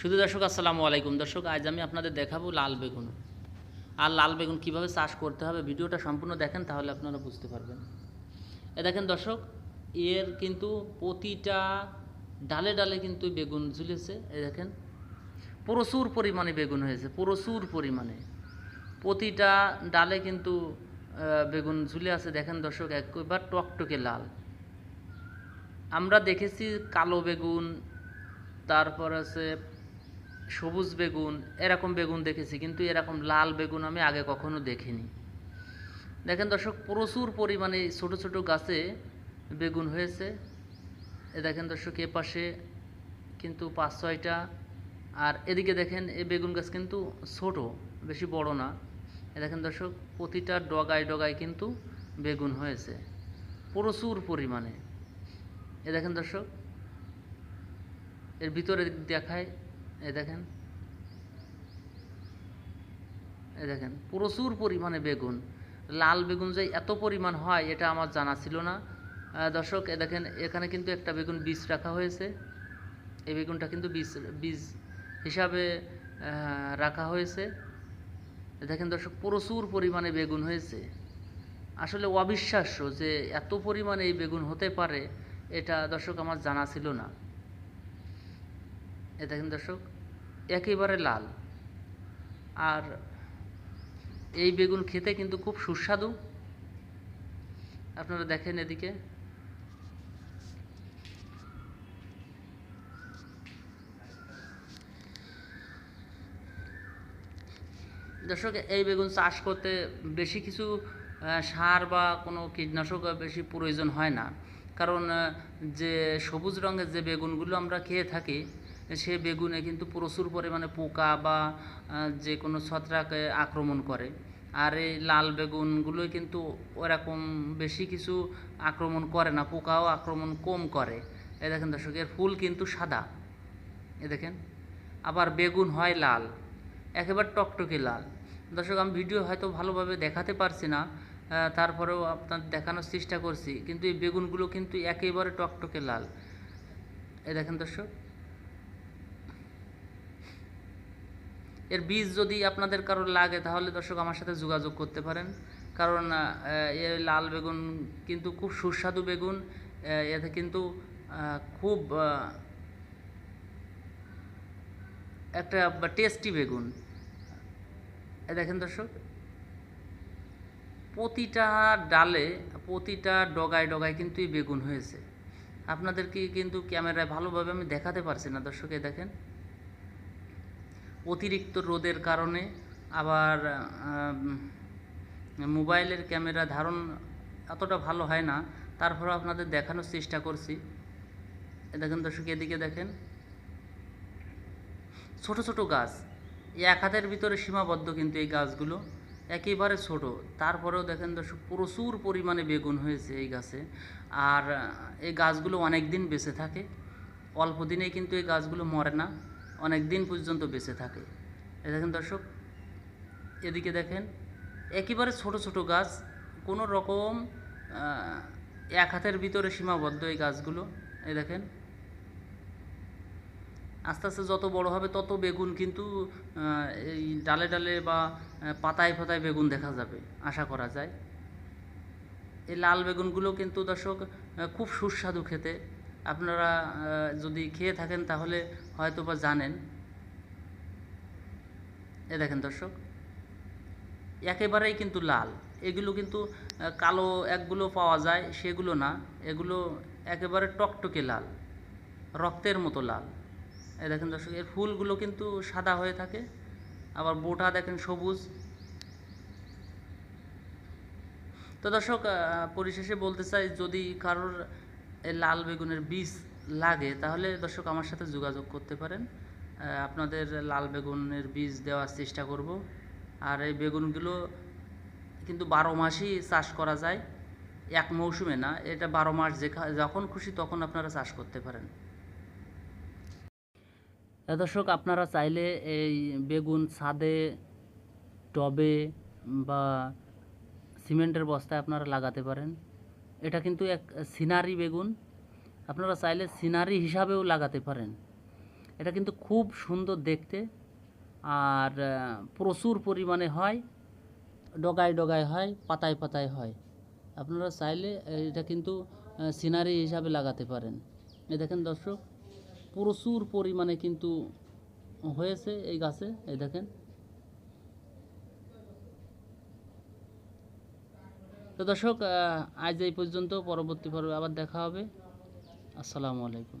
শুধু দর্শক, আসসালামু আলাইকুম। দর্শক, আজ আমি আপনাদের দেখাবো লাল বেগুন। আর লাল বেগুন কীভাবে চাষ করতে হবে ভিডিওটা সম্পূর্ণ দেখেন, তাহলে আপনারা বুঝতে পারবেন। এ দেখেন দর্শক, এর কিন্তু প্রতিটা ডালে ডালে কিন্তু বেগুন ঝুলেছে। এ দেখেন, প্রচুর পরিমাণে বেগুন হয়েছে, প্রচুর পরিমাণে। প্রতিটা ডালে কিন্তু বেগুন ঝুলে আছে। দেখেন দর্শক, একবার টকটকে লাল। আমরা দেখেছি কালো বেগুন, তারপর আছে সবুজ বেগুন, এরকম বেগুন দেখেছি, কিন্তু এরকম লাল বেগুন আমি আগে কখনো দেখিনি। দেখেন দর্শক, প্রচুর পরিমাণে ছোট ছোট গাছে বেগুন হয়েছে। এ দেখেন দর্শক, এ পাশে কিন্তু পাঁচ ছয়টা, আর এদিকে দেখেন এই বেগুন গাছ কিন্তু ছোট, বেশি বড় না। এ দেখেন দর্শক, প্রতিটা ডগায় ডগায় কিন্তু বেগুন হয়েছে, প্রচুর পরিমাণে। এ দেখেন দর্শক, এর ভিতরে দেখায় এ দেখেন। এ দেখেন, প্রচুর পরিমাণে বেগুন। লাল বেগুন যে এত পরিমাণ হয়, এটা আমার জানা ছিল না। দর্শক এ দেখেন, এখানে কিন্তু একটা বেগুন বীজ রাখা হয়েছে। এই বেগুনটা কিন্তু বীজ বীজ হিসাবে রাখা হয়েছে। দেখেন দর্শক, প্রচুর পরিমাণে বেগুন হয়েছে। আসলে অবিশ্বাস্য যে এত পরিমাণে এই বেগুন হতে পারে, এটা দর্শক আমার জানা ছিল না। এ দেখেন দর্শক, একেবারে লাল। আর এই বেগুন খেতে কিন্তু খুব সুস্বাদু। আপনারা দেখেন এদিকে। দর্শক, এই বেগুন চাষ করতে বেশি কিছু সার বা কোনো কীটনাশক বেশি প্রয়োজন হয় না। কারণ যে সবুজ রঙের যে বেগুনগুলো আমরা খেয়ে থাকি সে বেগুনে কিন্তু প্রচুর পরিমাণে পোকা বা যে কোনো ছত্রাকে আক্রমণ করে। আর এই লাল বেগুনগুলোই কিন্তু ওরকম বেশি কিছু আক্রমণ করে না, পোকাও আক্রমণ কম করে। এ দেখেন দর্শক, এর ফুল কিন্তু সাদা। এ দেখেন, আবার বেগুন হয় লাল, একেবারে টকটকে লাল। দর্শক, আমি ভিডিও হয়তো ভালোভাবে দেখাতে পারছি না তারপরেও আপনার দেখানোর চেষ্টা করছি, কিন্তু এই বেগুনগুলো কিন্তু একেবারে টকটকে লাল। এ দেখেন দর্শক এর বীজ যদি আপনাদের কারোর লাগে, তাহলে দর্শক আমার সাথে যোগাযোগ করতে পারেন। কারণ এ লাল বেগুন কিন্তু খুব সুস্বাদু বেগুন। এতে কিন্তু খুব একটা টেস্টি বেগুন। দেখেন দর্শক, প্রতিটা ডালে, প্রতিটা ডগায় ডগায় কিন্তু এই বেগুন হয়েছে। আপনাদেরকে কিন্তু ক্যামেরায় ভালোভাবে আমি দেখাতে পারছি না দর্শক দেখেন। অতিরিক্ত রোদের কারণে আবার মোবাইলের ক্যামেরা ধারণ এতটা ভালো হয় না তারপরেও আপনাদের দেখানোর চেষ্টা করছি। দেখেন দর্শক, এদিকে দেখেন। ছোট ছোট গাছ এক হাতের ভিতরে সীমাবদ্ধ কিন্তু এই গাছগুলো, একেবারে ছোট। তারপরেও দেখেন দর্শক, প্রচুর পরিমাণে বেগুন হয়েছে এই গাছে। আর, এই গাছগুলো অনেক দিন বেঁচে থাকে, অল্প দিনেই কিন্তু এই গাছগুলো মরে না। অনেক দিন পর্যন্ত বেঁচে থাকে। এই দেখেন দর্শক, এদিকে দেখেন, একেবারে ছোট ছোট গাছ, কোনো রকম এক হাতের ভিতরে সীমাবদ্ধ এই গাছগুলো। এই দেখেন, আস্তে আস্তে যত বড় হবে তত বেগুন কিন্তু এই ডালে ডালে বা পাতায় পাতায় বেগুন দেখা যাবে, আশা করা যায়। এই লাল বেগুনগুলো কিন্তু দর্শক খুব সুস্বাদু খেতে। আপনারা যদি খেয়ে থাকেন তাহলে হয়তো বা জানেন। এ দেখেন দর্শক, একেবারেই কিন্তু লাল। এগুলো কিন্তু কালো একগুলো পাওয়া যায়, সেগুলো না। এগুলো একেবারে টকটকে লাল, রক্তের মতো লাল। এ দেখেন দর্শক, এর ফুলগুলো কিন্তু সাদা হয়ে থাকে। আবার বোটা দেখেন সবুজ। তো দর্শক পরিশেষে বলতে চাই, যদি কারোর এই লাল বেগুনের বীজ লাগে, তাহলে দর্শক আমার সাথে যোগাযোগ করতে পারেন। আপনাদের লাল বেগুনের বীজ দেওয়ার চেষ্টা করব। আর এই বেগুনগুলো কিন্তু বারো মাসই চাষ করা যায়, এক মৌসুমে না, এটা বারো মাস যেখা- যখন খুশি তখন আপনারা চাষ করতে পারেন। দর্শক, আপনারা চাইলে এই বেগুন ছাদে, টবে বা সিমেন্টের বস্তায় আপনারা লাগাতে পারেন। এটা কিন্তু এক সিনারি বেগুন। আপনারা চাইলে সিনারি হিসাবেও লাগাতে পারেন। এটা কিন্তু খুব সুন্দর দেখতে। আর প্রচুর পরিমাণে হয়, ডগায় ডগায় হয়, পাতায় পাতায় হয়। আপনারা চাইলে এটা কিন্তু সিনারি হিসাবে লাগাতে পারেন। এ দেখেন দর্শক, প্রচুর পরিমাণে কিন্তু হয়েছে এই গাছে, এই দেখেন। তো দর্শক আজ এই পর্যন্ত। পরবর্তী পর্বে আবার দেখা হবে। আসসালামু আলাইকুম।